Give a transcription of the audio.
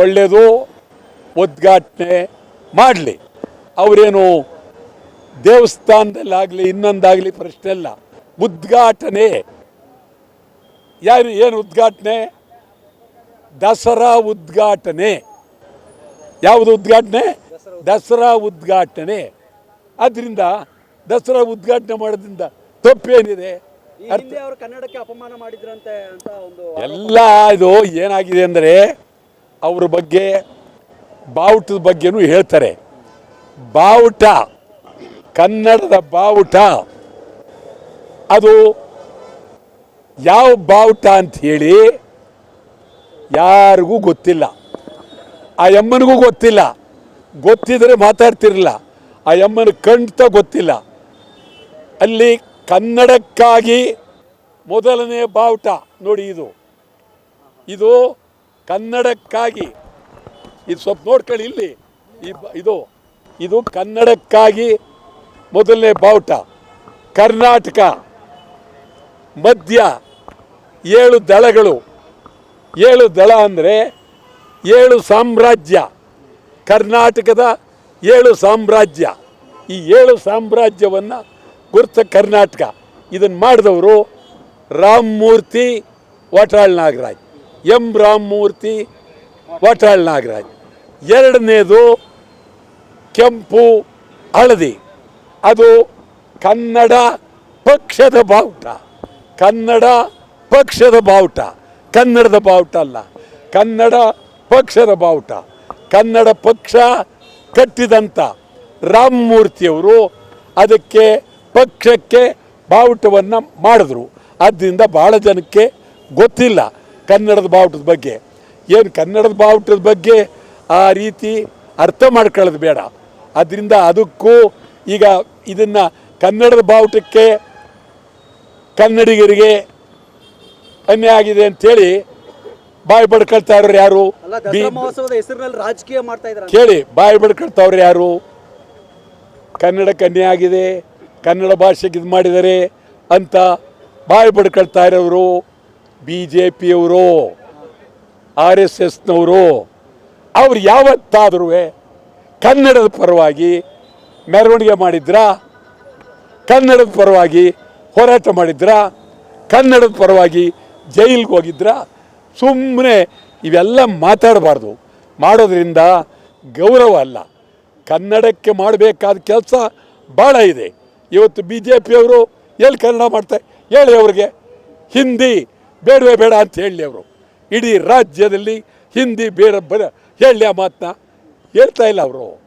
ಒಳ್ಳೆಯದು ಉದ್ಘಾಟನೆ ಮಾಡಲಿ. ಅವರೇನು ದೇವಸ್ಥಾನದಲ್ಲಾಗಲಿ ಇನ್ನೊಂದಾಗಲಿ ಪ್ರಶ್ನೆ ಇಲ್ಲ ಉದ್ಘಾಟನೆ. ಯಾರು ಏನು ಉದ್ಘಾಟನೆ? ದಸರಾ ಉದ್ಘಾಟನೆ. ಯಾವುದು ಉದ್ಘಾಟನೆ? ದಸರಾ ಉದ್ಘಾಟನೆ. ಆದ್ದರಿಂದ ದಸರಾ ಉದ್ಘಾಟನೆ ಮಾಡೋದ್ರಿಂದ ತಪ್ಪೇನಿದೆ? ಕನ್ನಡಕ್ಕೆ ಅಪಮಾನ ಮಾಡಿದ್ರಂತೆ ಅಂತ ಒಂದು ಎಲ್ಲ ಇದು ಏನಾಗಿದೆ ಅಂದರೆ ಅವ್ರ ಬಗ್ಗೆ, ಬಾವುಟದ ಬಗ್ಗೆನೂ ಹೇಳ್ತಾರೆ. ಬಾವುಟ, ಕನ್ನಡದ ಬಾವುಟ, ಅದು ಯಾವ ಬಾವುಟ ಅಂತ ಹೇಳಿ ಯಾರಿಗೂ ಗೊತ್ತಿಲ್ಲ. ಆ ಯಮ್ಮನಿಗೂ ಗೊತ್ತಿಲ್ಲ. ಗೊತ್ತಿದ್ರೆ ಮಾತಾಡ್ತಿರಲಿಲ್ಲ. ಆ ಯಮ್ಮನ ಖಂಡಿತ ಗೊತ್ತಿಲ್ಲ. ಅಲ್ಲಿ ಕನ್ನಡಕ್ಕಾಗಿ ಮೊದಲನೇ ಬಾವುಟ ನೋಡಿ ಇದು. ಇದು ಕನ್ನಡಕ್ಕಾಗಿ, ಇದು ಸ್ವಲ್ಪ ನೋಡ್ಕೊಳ್ಳಿ ಇಲ್ಲಿ. ಈ ಇದು ಇದು ಕನ್ನಡಕ್ಕಾಗಿ ಮೊದಲನೇ ಬಾವುಟ. ಕರ್ನಾಟಕ, ಮಧ್ಯ, ಏಳು ದಳಗಳು. ಏಳು ದಳ ಅಂದರೆ ಏಳು ಸಾಮ್ರಾಜ್ಯ. ಕರ್ನಾಟಕದ ಏಳು ಸಾಮ್ರಾಜ್ಯ. ಈ ಏಳು ಸಾಮ್ರಾಜ್ಯವನ್ನು ಗುರುತ ಕರ್ನಾಟಕ. ಇದನ್ನು ಮಾಡಿದವರು ರಾಮಮೂರ್ತಿ ವಾಟಾಳ್ ನಾಗರಾಜ್. ಎಂ ರಾಮಮೂರ್ತಿ ವಾಟಾಳ್ ನಾಗರಾಜ್. ಎರಡನೇದು ಕೆಂಪು ಹಳದಿ. ಅದು ಕನ್ನಡ ಪಕ್ಷದ ಬಾವುಟ. ಕನ್ನಡ ಪಕ್ಷದ ಬಾವುಟ. ಕನ್ನಡದ ಬಾವುಟ ಅಲ್ಲ, ಕನ್ನಡ ಪಕ್ಷದ ಬಾವುಟ. ಕನ್ನಡ ಪಕ್ಷ ಕಟ್ಟಿದಂಥ ರಾಮಮೂರ್ತಿಯವರು ಅದಕ್ಕೆ ಪಕ್ಷಕ್ಕೆ ಬಾವುಟವನ್ನು ಮಾಡಿದ್ರು. ಆದ್ದರಿಂದ ಭಾಳ ಜನಕ್ಕೆ ಗೊತ್ತಿಲ್ಲ. ಕನ್ನಡದ ಬಾವುಟದ ಬಗ್ಗೆ. ಏನು ಕನ್ನಡದ ಬಾವುಟದ ಬಗ್ಗೆ ಆ ರೀತಿ ಅರ್ಥ ಮಾಡ್ಕೊಳ್ಳೋದು ಬೇಡ. ಅದರಿಂದ ಅದಕ್ಕೂ ಈಗ ಇದನ್ನು ಕನ್ನಡದ ಬಾವುಟಕ್ಕೆ ಕನ್ನಡಿಗರಿಗೆ ಅನ್ಯ ಆಗಿದೆ ಅಂತೇಳಿ ಬಾಯಿ ಬಡ್ಕೊಳ್ತಾ ಇರೋರು ಯಾರು? ರಾಜಕೀಯ ಕೇಳಿ ಬಾಯಿ ಬಡ್ಕೊಳ್ತಾವ್ರು ಯಾರು? ಕನ್ನಡಕ್ಕೆ ಅನ್ಯಾಯ ಆಗಿದೆ ಕನ್ನಡ ಭಾಷೆಗೆ ಇದು ಮಾಡಿದರೆ ಅಂತ ಬಾಯಿ ಬಡ್ಕೊಳ್ತಾ ಇರೋರು ಬಿ ಜೆ ಪಿಯವರು ಆರ್ ಎಸ್ ಎಸ್ನವರು, ಅವ್ರು ಯಾವತ್ತಾದರೂ ಕನ್ನಡದ ಪರವಾಗಿ ಮೆರವಣಿಗೆ ಮಾಡಿದ್ರಾ? ಕನ್ನಡದ ಪರವಾಗಿ ಹೋರಾಟ ಮಾಡಿದ್ರಾ? ಕನ್ನಡದ ಪರವಾಗಿ ಜೈಲಿಗೆ ಹೋಗಿದ್ರಾ? ಸುಮ್ಮನೆ ಇವೆಲ್ಲ ಮಾತಾಡಬಾರ್ದು. ಮಾಡೋದ್ರಿಂದ ಗೌರವ ಅಲ್ಲ. ಕನ್ನಡಕ್ಕೆ ಮಾಡಬೇಕಾದ ಕೆಲಸ ಭಾಳ ಇದೆ. ಇವತ್ತು ಬಿ ಜೆ ಪಿಯವರು ಎಲ್ಲಿ ಕನ್ನಡ ಮಾಡ್ತಾರೆ? ಹೇಳಿ ಅವ್ರಿಗೆ. ಹಿಂದಿ ಬೇಡವೇ ಬೇಡ ಅಂತ ಹೇಳಿ ಅವರು. ಇಡೀ ರಾಜ್ಯದಲ್ಲಿ ಹಿಂದಿ ಬೇರೆ ಬರ ಹೇಳಿ ಆ ಮಾತನ್ನ ಹೇಳ್ತಾ ಇಲ್ಲ ಅವರು.